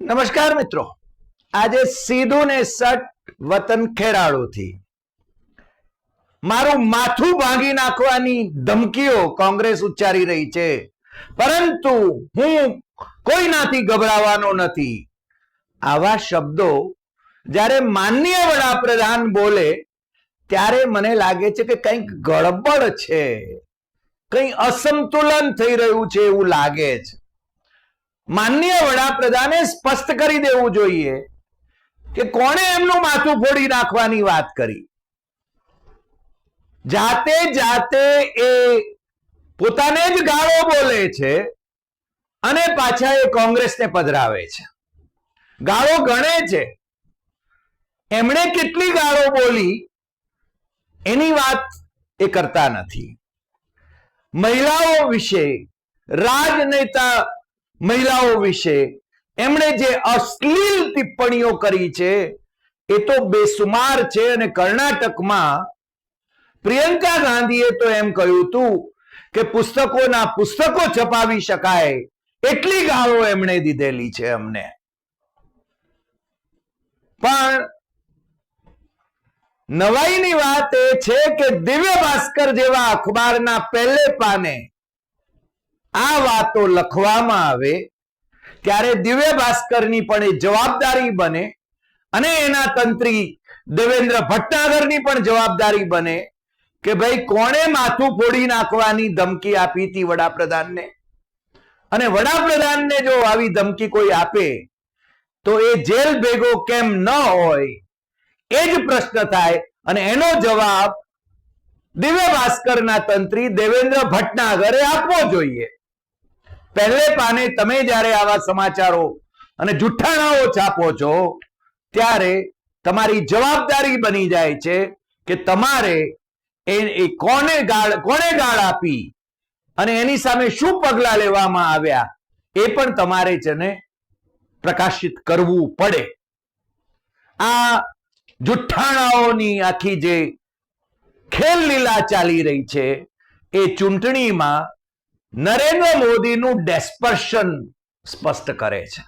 નમસ્કાર મિત્રો. આજે સીધું ને સટ વતન ખેરાળુથી. મારું માથું ભાંગી નાખવાની ધમકીઓ કોંગ્રેસ ઉચ્ચારી રહી છે. પરંતુ હું કોઈનાથી ગભરાવાનો નથી. આવા શબ્દો જ્યારે માનનીય વડાપ્રધાન બોલે, ત્યારે મને લાગે છે કે કંઈક ગડબડ છે. કંઈ અસંતુલન થઈ રહ્યું છે એવું લાગે છે. માનનીય વડાપ્રધાને સ્પષ્ટ કરી દેવું જોઈએ કે કોણે એમનું માથું ફોડી નાખવાની વાત કરી. જાતે જાતે એ પોતાને જ ગાળો બોલે છે અને પાછા એ કોંગ્રેસને પધરાવે છે. ગાળો ગણે છે. એમણે કેટલી ગાળો બોલી એની વાત એ કરતા નથી. મહિલાઓ વિશે રાજનેતા મહિલાઓ વિશે એમણે જે અશ્લીલ ટિપ્પણીઓ કરી છે, એ તો બેસુમાર છે અને કર્ણાટકમાં પ્રિયંકા ગાંધીએ તો એમ કહ્યું હતું કે પુસ્તકોના પુસ્તકો છપાવી શકાય એટલી ગાળો એમણે દીધેલી છે અમને. પણ નવાઈની વાત એ છે કે દિવ્ય ભાસ્કર જેવા અખબારના પહેલે પાને આ વાતો લખવામાં આવે, ત્યારે દિવ્ય ભાસ્કરની પણ એ જવાબદારી બને અને એના તંત્રી દેવેન્દ્ર ભટ્ટાગરની પણ જવાબદારી બને કે ભાઈ કોણે માથું ફોડી નાખવાની ધમકી આપી હતી વડાપ્રધાનને? અને વડાપ્રધાનને જો આવી ધમકી કોઈ આપે, તો એ જેલ ભેગો કેમ ન હોય? એ જ પ્રશ્ન થાય અને એનો જવાબ દિવ્ય ભાસ્કરના તંત્રી દેવેન્દ્ર ભટનાગરે આપવો જોઈએ. પહેલે પાને તમે જ્યારે આવા સમાચારો અને જુઠ્ઠાણાઓ છાપો છો, ત્યારે તમારી જવાબદારી બની જાય છે કે તમારે એ કોને ગાળ કોને ગાળ આપી અને એની સામે શું પગલા લેવામાં આવ્યા, એ પણ તમારે છે પ્રકાશિત કરવું પડે. આ જુઠ્ઠાણાઓની આખી જે ખેલ લીલા ચાલી રહી છે, એ ચૂંટણીમાં નરેન્દ્ર મોદીનું ડેસ્પર્શન સ્પષ્ટ કરે છે.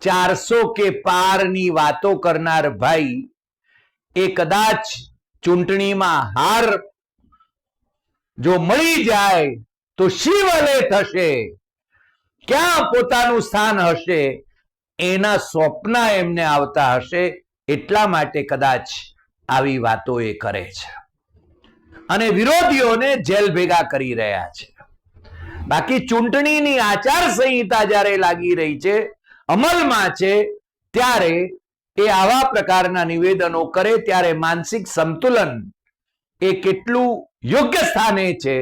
ચારસો કે પારની વાતો કરનાર ભાઈ એ કદાચ ચૂંટણીમાં હાર જો મળી જાય તો શિવલે થશે? ક્યાં પોતાનું સ્થાન હશે? એના સ્વપ્ન એમને આવતા હશે એટલા માટે કદાચ આવી વાતો એ કરે છે. અને વિરોધીઓને જેલ ભેગા કરી રહ્યા છે. બાકી ચૂંટણીની આચાર સંહિતા જ્યારે લાગી રહી છે, અમલમાં છે, ત્યારે એ આવા પ્રકારના નિવેદનો કરે ત્યારે માનસિક સંતુલન એ કેટલું યોગ્ય સ્થાને છે,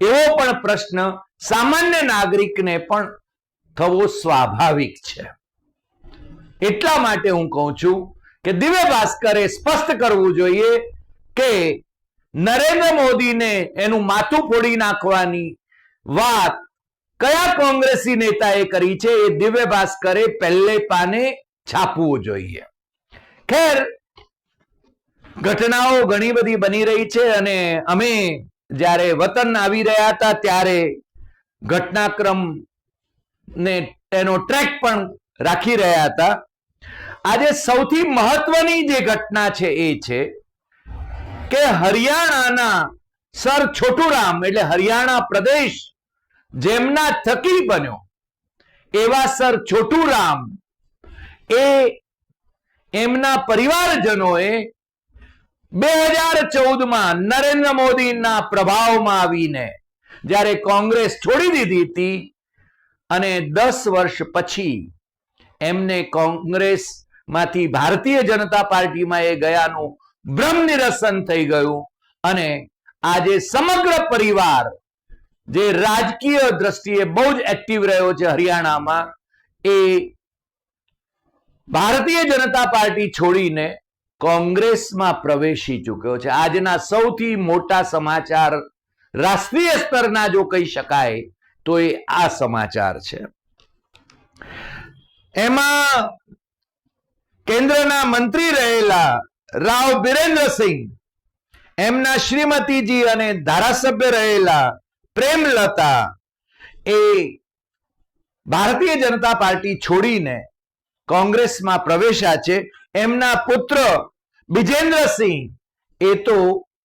એવો પણ પ્રશ્ન સામાન્ય નાગરિકને પણ થવો સ્વાભાવિક છે. એટલા માટે હું કહું છું કે દિવ્ય ભાસ્કરે સ્પષ્ટ કરવું જોઈએ કે નરેન્દ્ર મોદીને એનું માથું ફોડી નાખવાની વાત કયા કોંગ્રેસી નેતાએ કરી છે એ દિવ્ય ભાસ્કરે પહેલે પાને છાપવું જોઈએ. ખેર, ઘટનાઓ ઘણી બધી બની રહી છે અને અમે જ્યારે વતન આવી રહ્યા હતા ત્યારે ઘટનાક્રમ ને એનો ટ્રેક પણ રાખી રહ્યા હતા. આજે સૌથી મહત્વની જે ઘટના છે એ છે કે હરિયાણાના સર છોટુરામ, એટલે હરિયાણા પ્રદેશ જેમના થકી બન્યો, એવા સર છોટુરામ, એ એમના પરિવારજનોએ બે હજાર ચૌદમાં નરેન્દ્ર મોદીના પ્રભાવમાં આવીને જ્યારે કોંગ્રેસ છોડી દીધી હતી અને દસ વર્ષ પછી એમને કોંગ્રેસમાંથી ભારતીય જનતા પાર્ટીમાં એ ગયાનું બ્રહ્મ નિરસન થઈ ગયું અને આજે સમગ્ર પરિવાર જે રાજકીય દ્રષ્ટિએ બહુ જ એક્ટિવ રહ્યો છે હરિયાણામાં, એ ભારતીય જનતા પાર્ટી છોડીને કોંગ્રેસમાં પ્રવેશી ચૂક્યો છે. આજના સૌથી મોટા સમાચાર રાષ્ટ્રીય સ્તરના જો કહી શકાય, તો એ આ સમાચાર છે. એમાં કેન્દ્રના મંત્રી રહેલા રાવ બિરેન્દ્રસિંહ, એમના શ્રીમતીજી અને ધારાસભ્ય રહેલા પ્રેમલતા એ ભારતીય જનતા પાર્ટી છોડીને કોંગ્રેસમાં પ્રવેશ્યા છે. એમના પુત્ર બિજેન્દ્રસિંહ એ તો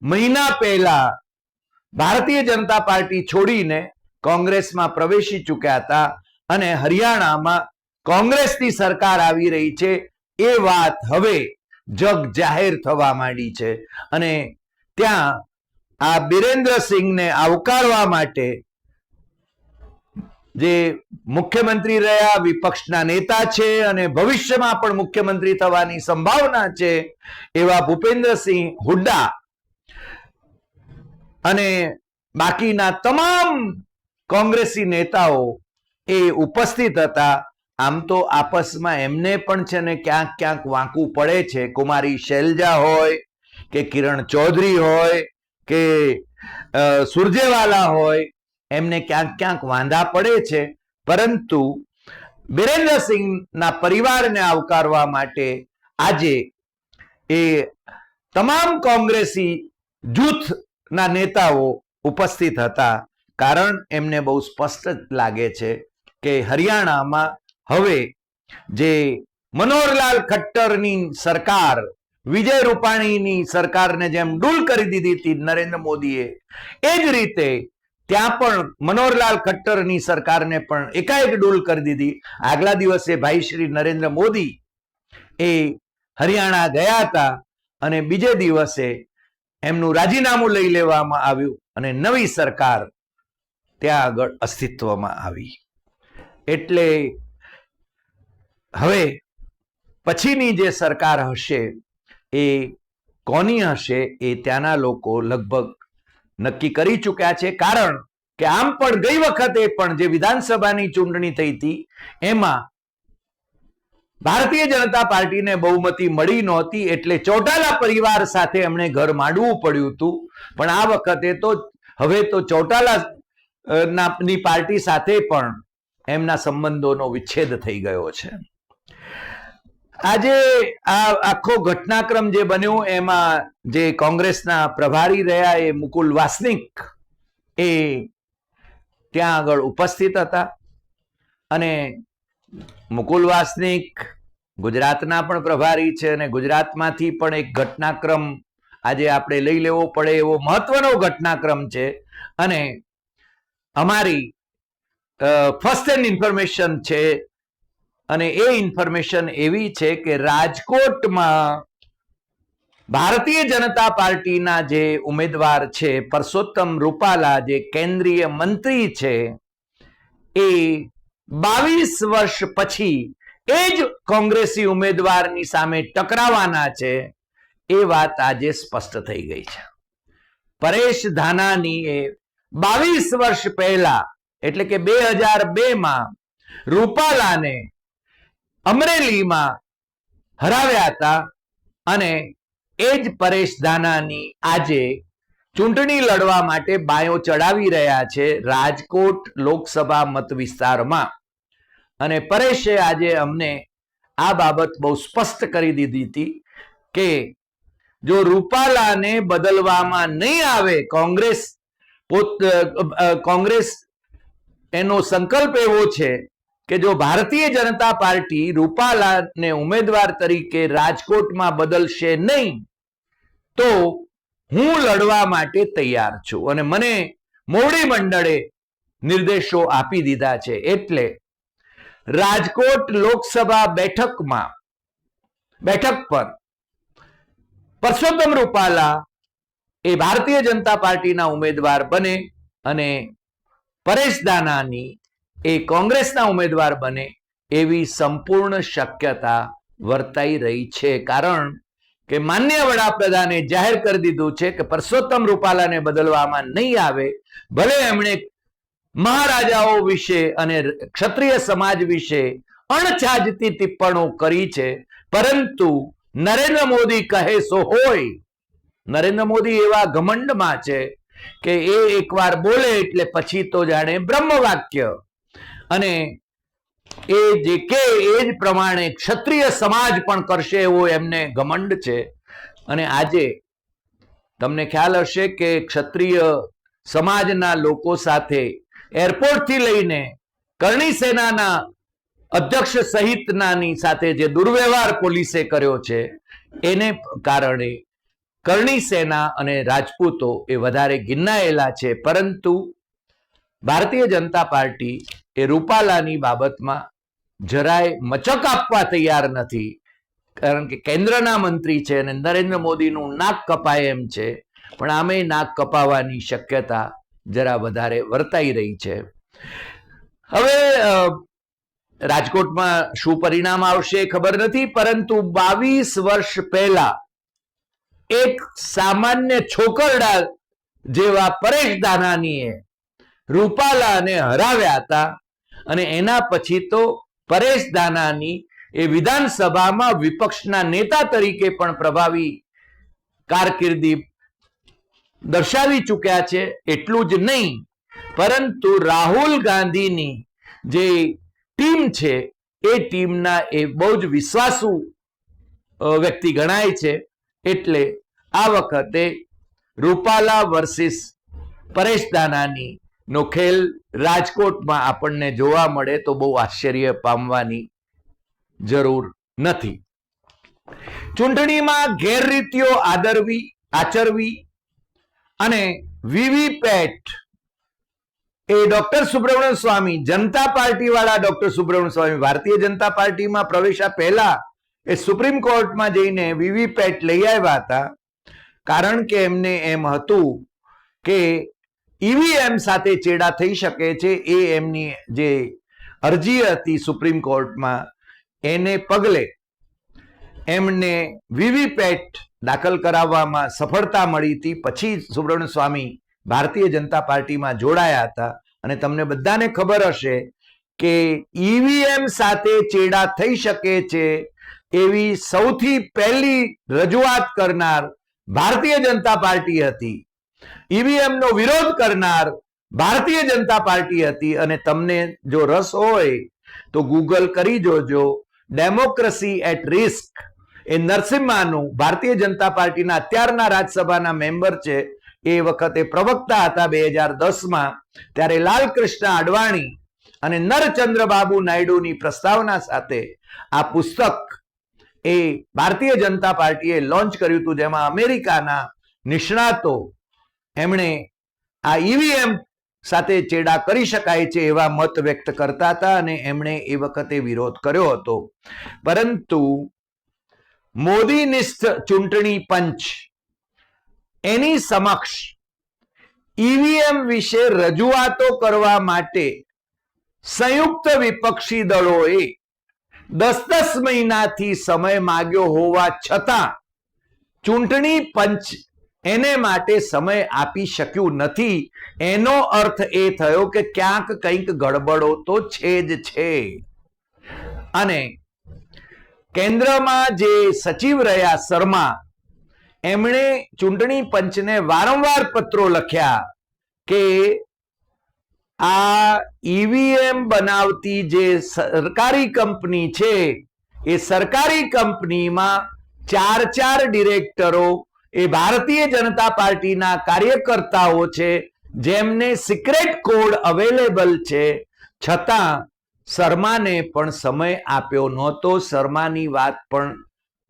મહિના પહેલા ભારતીય જનતા પાર્ટી છોડીને કોંગ્રેસમાં પ્રવેશી ચૂક્યા હતા અને હરિયાણામાં કોંગ્રેસની સરકાર આવી રહી છે. એ વાત હવે જગ જાહેર થવા માંડી છે અને ત્યાં આ બિરેન્દ્રસિંહને આવકારવા માટે જે મુખ્યમંત્રી રહ્યા, વિપક્ષના નેતા છે અને ભવિષ્યમાં પણ મુખ્યમંત્રી થવાની સંભાવના છે એવા ભૂપેન્દ્રસિંહ હુડ્ડા અને બાકીના તમામ કોંગ્રેસી નેતાઓ એ ઉપસ્થિત હતા. આમ તો આપસમાં એમને પણ છે ને ક્યાંક ક્યાંક વાંકું પડે છે. કુમારી શૈલજા હોય કે કિરણ ચૌધરી હોય કે સુરજેવાલા હોય, એમને ક્યાંક ક્યાંક વાંધા પડે છે. પરંતુ બિરેન્દ્રસિંહના પરિવારને આવકારવા માટે આજે એ તમામ કોંગ્રેસી જૂથના નેતાઓ ઉપસ્થિત હતા. કારણ એમને બહુ સ્પષ્ટ લાગે છે કે હરિયાણામાં હવે જે મનોહરલાલ ખટ્ટરની સરકાર વિજય રૂપાણીની સરકારને જેમ ડૂલ કરી દીધી હતી નરેન્દ્ર મોદીએ, એ જ રીતે ત્યાં પણ મનોહરલાલ ખટ્ટરની સરકારને પણ એકાએક ડૂલ કરી દીધી. આગલા દિવસે ભાઈ શ્રી નરેન્દ્ર મોદી એ હરિયાણા ગયા હતા અને બીજે દિવસે એમનું રાજીનામું લઈ લેવામાં આવ્યું અને નવી સરકાર ત્યાં આગળ અસ્તિત્વમાં આવી. એટલે હવે પછીની જે સરકાર હશે એ કોની હશે એ ત્યાંના લોકો લગભગ નક્કી કરી ચૂક્યા છે. કારણ કે આમ પણ ગઈ વખતે પણ જે વિધાનસભાની ચૂંટણી થઈ હતી, એમાં ભારતીય જનતા પાર્ટીને બહુમતી મળી નહોતી એટલે ચોટાલા પરિવાર સાથે એમણે ઘર માંડવું પડ્યું હતું. પણ આ વખતે તો, હવે તો ચોટાલા પાર્ટી સાથે પણ એમના સંબંધોનો વિચ્છેદ થઈ ગયો છે. આજે આ આખો ઘટનાક્રમ જે બન્યો, એમાં જે કોંગ્રેસના પ્રભારી રહ્યા, એ મુકુલ વાસનિક એ ત્યાં આગળ ઉપસ્થિત હતા. અને મુકુલ વાસનિક ગુજરાતના પણ પ્રભારી છે અને ગુજરાતમાંથી પણ એક ઘટનાક્રમ આજે આપણે લઈ લેવો પડે એવો મહત્વનો ઘટનાક્રમ છે. અને અમારી ફર્સ્ટ હેન્ડ ઇન્ફોર્મેશન છે અને એ ઇન્ફોર્મેશન એવી છે કે રાજકોટમાં ભારતીય જનતા પાર્ટીના જે ઉમેદવાર છે, પરસોત્તમ રૂપાલા જે કેન્દ્રીય મંત્રી છે, એ બાવીસ વર્ષ પછી એ જ કોંગ્રેસી ઉમેદવારની સામે ટકરાવાના છે, એ વાત આજે સ્પષ્ટ થઈ ગઈ છે. પરેશ ધાનાની એ બાવીસ વર્ષ પહેલા, એટલે કે બે હજાર બેમાં, રૂપાલાને અમરેલીમાં હરાવ્યા હતા અને એ જ પરેશ ધાનાની આજે ચૂંટણી લડવા માટે બાયો ચડાવી રહ્યા છે રાજકોટ લોકસભા મત વિસ્તારમાં. અને પરેશે આજે અમને આ બાબત બહુ સ્પષ્ટ કરી દીધી હતી કે જો રૂપાલાને બદલવામાં નહીં આવે, કોંગ્રેસ પોત કોંગ્રેસ એનો સંકલ્પ એવો છે કે જો ભારતીય જનતા પાર્ટી રૂપાલાને ઉમેદવાર તરીકે રાજકોટમાં બદલશે નહીં, તો હું લડવા માટે તૈયાર છું. અને મને મોવડી મંડળે નિર્દેશો આપી દીધા છે. એટલે રાજકોટ લોકસભા બેઠકમાં, બેઠક પર પરસોત્તમ રૂપાલા એ ભારતીય જનતા પાર્ટીના ઉમેદવાર બને અને પરેશ દાનાની એ કોંગ્રેસના ઉમેદવાર બને એવી સંપૂર્ણ શક્યતા વર્તાઈ રહી છે. કારણ કે માન્ય વડાપ્રધાને જાહેર કરી દીધું છે કે પરસોત્તમ રૂપાલાને બદલવામાં નહીં આવે, ભલે એમણે મહારાજાઓ વિશે અને ક્ષત્રિય સમાજ વિશે અણછાજતી ટિપ્પણો કરી છે, પરંતુ નરેન્દ્ર મોદી કહે સો હોય, નરેન્દ્ર મોદી એવા ઘમંડમાં છે કે એ એકવાર બોલે એટલે પછી તો જાણે બ્રહ્મવાક્ય અને એ જે કે, એ જ પ્રમાણે ક્ષત્રિય સમાજ પણ કરશે એવો એમને ઘમંડ છે. અને આજે તમને ખ્યાલ હશે કે ક્ષત્રિય સમાજના લોકો સાથે એરપોર્ટથી લઈને કરણી સેનાના અધ્યક્ષ સહિતનાની સાથે જે દુર્વ્યવહાર પોલીસે કર્યો છે, એને કારણે કરણી સેના અને રાજપૂતો એ વધારે ગિન્નાયેલા છે. પરંતુ ભારતીય જનતા પાર્ટી એ રૂપાલાની બાબતમાં જરાય મચક આપવા તૈયાર નથી. કારણ કે કેન્દ્રના મંત્રી છે અને નરેન્દ્ર મોદીનું નાક કપાય એમ છે. પણ આમે નાક કપાવાની શક્યતા જરા વધારે વર્તાઈ રહી છે. હવે રાજકોટમાં શું પરિણામ આવશે ખબર નથી, પરંતુ બાવીસ વર્ષ પહેલા એક સામાન્ય છોકરડા જેવા પરેશ દાનાનીએ રૂપાલાને હરાવ્યા હતા. અને એના પછી તો પરેશ દાનાની એ વિધાનસભામાં વિપક્ષના નેતા તરીકે પણ પ્રભાવી કારકિર્દી દર્શાવી ચૂક્યા છે, એટલું જ નહીં. પરંતુ રાહુલ ગાંધીની જે ટીમ છે, એ ટીમના એ બહુ જ વિશ્વાસુ વ્યક્તિ ગણાય છે. એટલે આ વખતે રૂપાલા વર્સિસ પરેશ દાનાની નો ખેલ રાજકોટમાં આપણને જોવા મળે તો બહુ આશ્ચર્ય પામવાની જરૂર નથી. ચૂંટણીમાં ગેરરીતિઓ આદરવી, આચરવી અને વીવીપેટ એ ડોક્ટર સુબ્રમણ્ય સ્વામી, જનતા પાર્ટી વાળા ડોક્ટર સુબ્રમણ્ય સ્વામી, ભારતીય જનતા પાર્ટીમાં પ્રવેશ્યા પહેલા એ સુપ્રીમ કોર્ટમાં જઈને વીવીપેટ લઈ આવ્યા હતા. કારણ કે એમને એમ હતું કે ઈવીએમ સાથે ચેડા થઈ શકે છે એ એમની જે અરજી હતી સુપ્રીમ કોર્ટમાં, એને પગલે એમને વીવીપેટ દાખલ કરાવવામાં સફળતા મળી હતી. પછી સુબ્રમણ્ય સ્વામી ભારતીય જનતા પાર્ટીમાં જોડાયા હતા અને તમને બધાને ખબર હશે કે ઈવીએમ સાથે ચેડા થઈ શકે છે એવી સૌથી પહેલી રજૂઆત કરનાર ભારતીય જનતા પાર્ટી હતી ઈવીએમ નો વિરોધ કરનાર ભારતીય જનતા પાર્ટી હતી અને તમને જો રસ હોય તો ગૂગલ કરી જોજો. ડેમોક્રેસી એટ રિસ્ક એ નરસિમ્હાનું ભારતીય જનતા પાર્ટીના અત્યારના રાજ્યસભાના મેમ્બર છે. એ વખતે પ્રવક્તા હતા બે હજાર દસમાં. ત્યારે લાલકૃષ્ણ અડવાણી અને નરચંદ્રબાબુ નાયડુની પ્રસ્તાવના સાથે આ પુસ્તક એ ભારતીય જનતા પાર્ટીએ લોન્ચ કર્યું હતું, જેમાં અમેરિકાના નિષ્ણાતો એમણે આ ઈવીએમ સાથે ચેડા કરી શકાય છે એવા મત વ્યક્ત કરતા હતા અને એમણે એ વખતે વિરોધ કર્યો હતો. પરંતુ મોદીનિષ્ઠ ચૂંટણી પંચ એની સમક્ષ ઈવીએમ વિશે રજૂઆતો કરવા માટે સંયુક્ત વિપક્ષી દળોએ દસ દસ મહિનાથી સમય માગ્યો હોવા છતાં ચૂંટણી પંચ એને માટે સમય આપી શક્યું નથી. એનો અર્થ એ થયો કે ક્યાંક કંઈક ગડબડો તો છે જ છે. અને કેન્દ્રમાં જે સચિવ રહ્યા શર્મા, એમણે ચૂંટણી પંચને વારંવાર પત્રો લખ્યા કે આ ઈવીએમ બનાવતી જે સરકારી કંપની છે, એ સરકારી કંપનીમાં ચાર ચાર ડિરેક્ટરો એ ભારતીય જનતા પાર્ટીના કાર્યકર્તાઓ છે, જેમને સિક્રેટ કોડ અવેલેબલ છે. છતાં, શર્માને પણ સમય આપ્યો નહોતો. શર્માની વાત પણ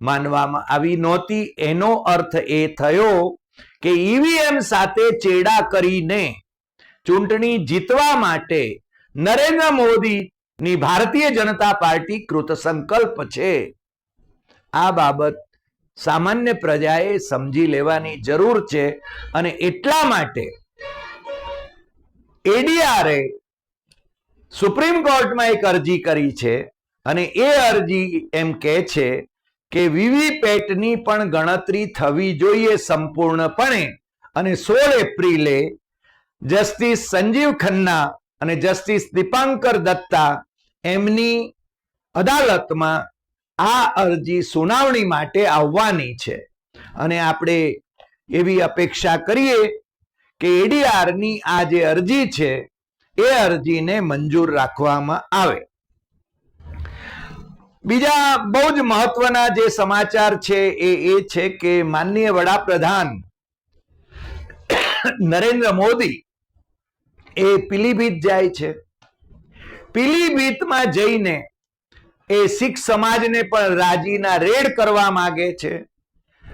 માનવામાં આવી નહોતી. એનો અર્થ એ થયો કે ઈવીએમ સાથે ચેડા કરીને ચૂંટણી જીતવા માટે નરેન્દ્ર મોદીની ભારતીય જનતા પાર્ટી કૃત સંકલ્પ છે. આ બાબત સામાન્ય પ્રજાએ સમજી લેવાની જરૂર છે અને એટલા માટે એડીઆરએ સુપ્રીમ કોર્ટમાં એક અરજી કરી છે અને એ અરજી એમ કહે છે કે વીવીપેટની પણ ગણતરી થવી જોઈએ સંપૂર્ણપણે અને સોળ એપ્રિલે જસ્ટિસ સંજીવ ખન્ના અને જસ્ટિસ દીપાંકર દત્તા એમની અદાલતમાં આ અરજી સુનાવણી માટે આવવાની છે. અને આપણે એવી અપેક્ષા કરીએ કે એડીઆરની આ જે અરજી છે, એ અરજીને મંજૂર રાખવામાં આવે. બીજા બહુ જ મહત્વના જે સમાચાર છે, એ એ છે કે માનનીય વડાપ્રધાન નરેન્દ્ર મોદી એ પીલીભીત જાય છે. પીલીભીતમાં જઈને એ શીખ સમાજને પણ રાજીના રેડ કરવા માગે છે.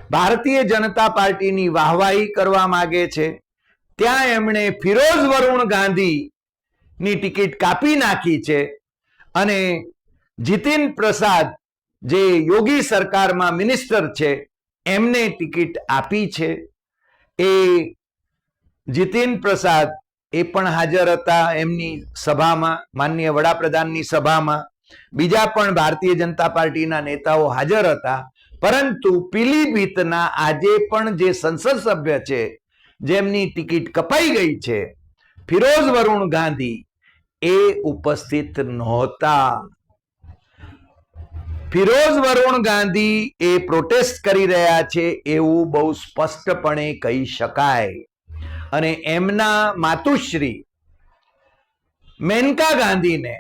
ભારતીય જનતા પાર્ટીની વાહવાહી કરવા માગે છે. ત્યાં એમણે ફિરોઝ વરુણ ગાંધી ની ટિકિટ કાપી નાખી છે અને જીતિન પ્રસાદ, જે યોગી સરકારમાં મિનિસ્ટર છે, એમને ટિકિટ આપી છે. એ જીતિન પ્રસાદ એ પણ હાજર હતા એમની સભામાં માનનીય વડાપ્રધાનની સભામાં. બીજા પણ ભારતીય જનતા પાર્ટીના નેતાઓ હાજર હતા. પરંતુ પીલીભીતના આજે પણ જે સંસદ સભ્ય છે, જેમની ટિકિટ કપાઈ ગઈ છે, ફિરોઝ વરુણ ગાંધી એ ઉપસ્થિત નહોતા. ફિરોઝ વરુણ ગાંધી એ પ્રોટેસ્ટ કરી રહ્યા છે એવું બહુ સ્પષ્ટપણે કહી શકાય. અને એમના માતુશ્રી મેનકા ગાંધીને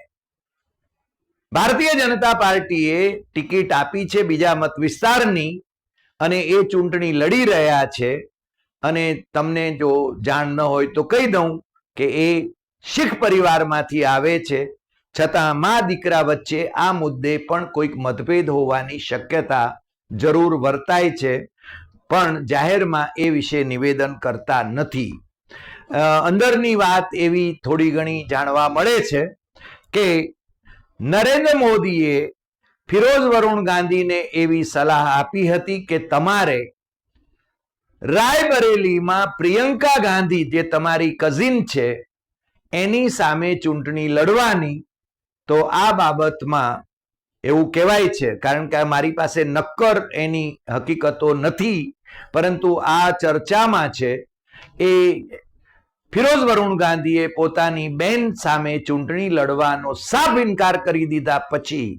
ભારતીય જનતા પાર્ટીએ ટિકિટ આપી છે બીજા મત વિસ્તારની અને એ ચૂંટણી લડી રહ્યા છે. અને તમને જો જાણ ન હોય તો કહી દઉં કે એ શીખ પરિવારમાંથી આવે છે. છતાં મા દીકરા વચ્ચે આ મુદ્દે પણ કોઈક મતભેદ હોવાની શક્યતા જરૂર વર્તાય છે. પણ જાહેરમાં એ વિશે નિવેદન કરતા નથી. અંદરની વાત એવી થોડી ઘણી જાણવા મળે છે કે નરેન્દ્ર મોદીએ ફિરોઝ વરુણ ગાંધીને એવી સલાહ આપી હતી કે તમારે રાયબરેલીમાં પ્રિયંકા ગાંધી જે તમારી કઝિન છે, એની સામે ચૂંટણી લડવાની. તો આ બાબતમાં એવું કહેવાય છે, કારણ કે મારી પાસે નક્કર એની હકીકતો નથી, પરંતુ આ ચર્ચામાં છે, એ ફિરોઝ વરુણ ગાંધીએ પોતાની બેન સામે ચૂંટણી લડવાનો સાફ ઇનકાર કરી દીધા પછી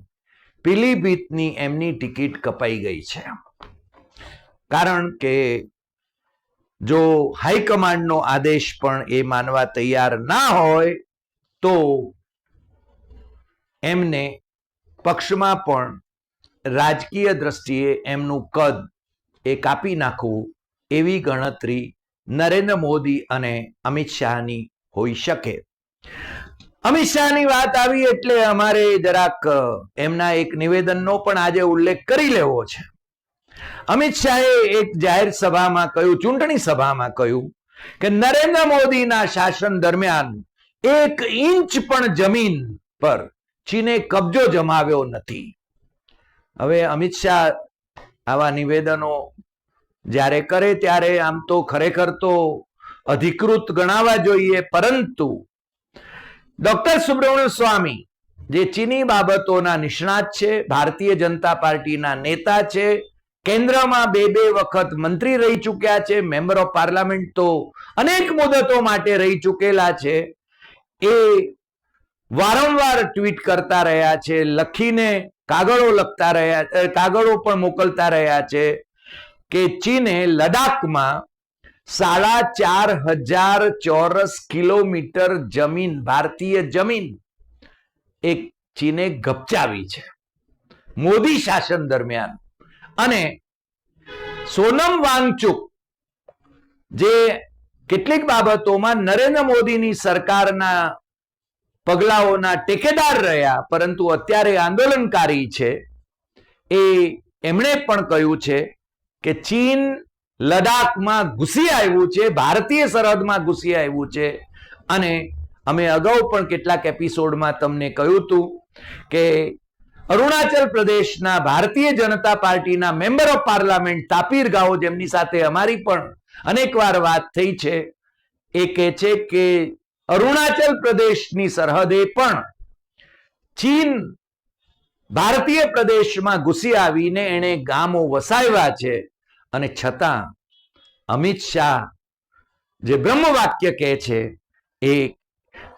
પીલીભીતની એમની ટિકિટ કપાઈ ગઈ છે. કારણ કે જો હાઈકમાન્ડનો આદેશ પણ એ માનવા તૈયાર ના હોય, તો એમને પક્ષમાં પણ રાજકીય દ્રષ્ટિએ એમનું કદ એ કાપી નાખવું એવી ગણતરી નરેન્દ્ર મોદી અને અમિત શાહની હોઈ શકે. અમિત શાહની વાત આવી એટલે અમારે જરાક એમના એક નિવેદનનો પણ આજે ઉલ્લેખ કરી લેવો છે. અમિત શાહે એક જાહેર સભામાં કહ્યું, ચૂંટણી સભામાં કહ્યું કે નરેન્દ્ર મોદીના શાસન દરમિયાન એક ઇંચ પણ જમીન પર ચીને કબજો જમાવ્યો નથી. હવે અમિત શાહ આવા નિવેદનો જ્યારે કરે ત્યારે આમ તો ખરેખર તો અધિકૃત ગણાવા જોઈએ, પરંતુ ડોક્ટર સુબ્રમણ્ય સ્વામી જે ચીની બાબતોના નિષ્ણાત છે, ભારતીય જનતા પાર્ટીના નેતા છે, કેન્દ્રમાં બે બે વખત મંત્રી રહી ચૂક્યા છે, મેમ્બર ઓફ પાર્લામેન્ટ તો અનેક મુદતો માટે રહી ચૂકેલા છે, એ વારંવાર ટ્વીટ કરતા રહ્યા છે, લખીને કાગળો લખતા રહ્યા કાગળો પણ મોકલતા રહ્યા છે કે ચીને લડાખમાં સાડા ચાર હજાર ચોરસ કિલોમીટર જમીન, ભારતીય જમીન, એક ચીને ગપચાવી છે. મોદી શાસન દરમિયાન. અને સોનમ વાંગચુક, જે કેટલીક બાબતોમાં નરેન્દ્ર મોદીની સરકારના પગલાઓના ટેકેદાર રહ્યા, પરંતુ અત્યારે આંદોલનકારી છે, એ એમણે પણ કહ્યું છે કે ચીન લડાખમાં ઘૂસી આવ્યું છે, ભારતીય સરહદમાં ઘૂસી આવ્યું છે. અને અમે અગાઉ પણ કેટલાક એપિસોડમાં તમને કહ્યું હતું કે અરુણાચલ પ્રદેશના ભારતીય જનતા પાર્ટીના member of parliament Tapir Gao જેમની સાથે અમારી પણ અનેકવાર વાત થઈ છે, એ કહે છે કે અરુણાચલ પ્રદેશની સરહદે પણ ચીન ભારતીય પ્રદેશમાં ઘૂસી આવીને એણે ગામો વસાવ્યા છે. અને છતાં અમિત શાહ જે બ્રહ્મ વાક્ય કહે છે, એ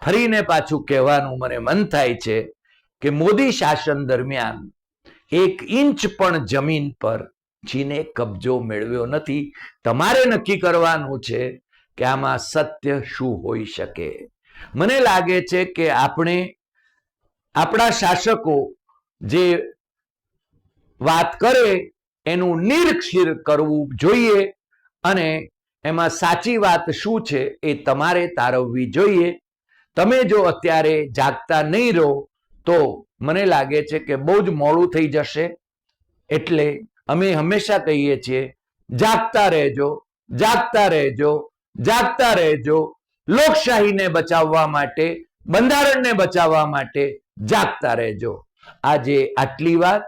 ફરીને પાછું કહેવાનું મને મન થાય છે કે મોદી શાસન દરમિયાન એક ઇંચ પણ જમીન પર ચીને કબજો મેળવ્યો નથી. તમારે નક્કી કરવાનું છે કે આમાં સત્ય શું હોઈ શકે. મને લાગે છે કે આપણે, આપણા શાસકો જે વાત કરે એનું નિરક્ષીર કરવું જોઈએ અને એમાં સાચી વાત શું છે એ તમારે તારવવી જોઈએ. તમે જો અત્યારે જાગતા નહીં રહો, તો મને લાગે છે કે બહુ જ મોડું થઈ જશે. એટલે અમે હંમેશા કહીએ છીએ, જાગતા રહેજો જાગતા રહેજો જાગતા રહેજો. લોકશાહીને બચાવવા માટે, બંધારણને બચાવવા માટે જાગતા રહેજો. આજે આટલી વાત.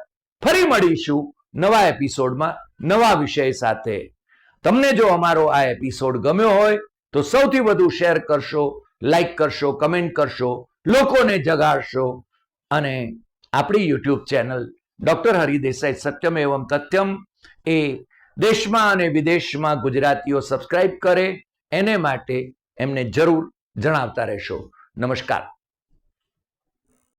ફરી મળીશું. નવા એપિસોડમાં નવા વિષય સાથે. તમને જો અમારો આ એપિસોડ ગમ્યો હોય, તો સૌથી વધુ શેર કરશો, લાઈક કરશો, કમેન્ટ કરશો, લોકોને જગાડશો અને આપણી યુટ્યુબ ચેનલ ડોક્ટર હરિદેસાઈ સત્યમ એવમ તથ્યમ એ દેશમાં અને વિદેશમાં ગુજરાતીઓ સબસ્ક્રાઇબ કરે, એને માટે એમને જરૂર જણાવતા રહેશો. નમસ્કાર.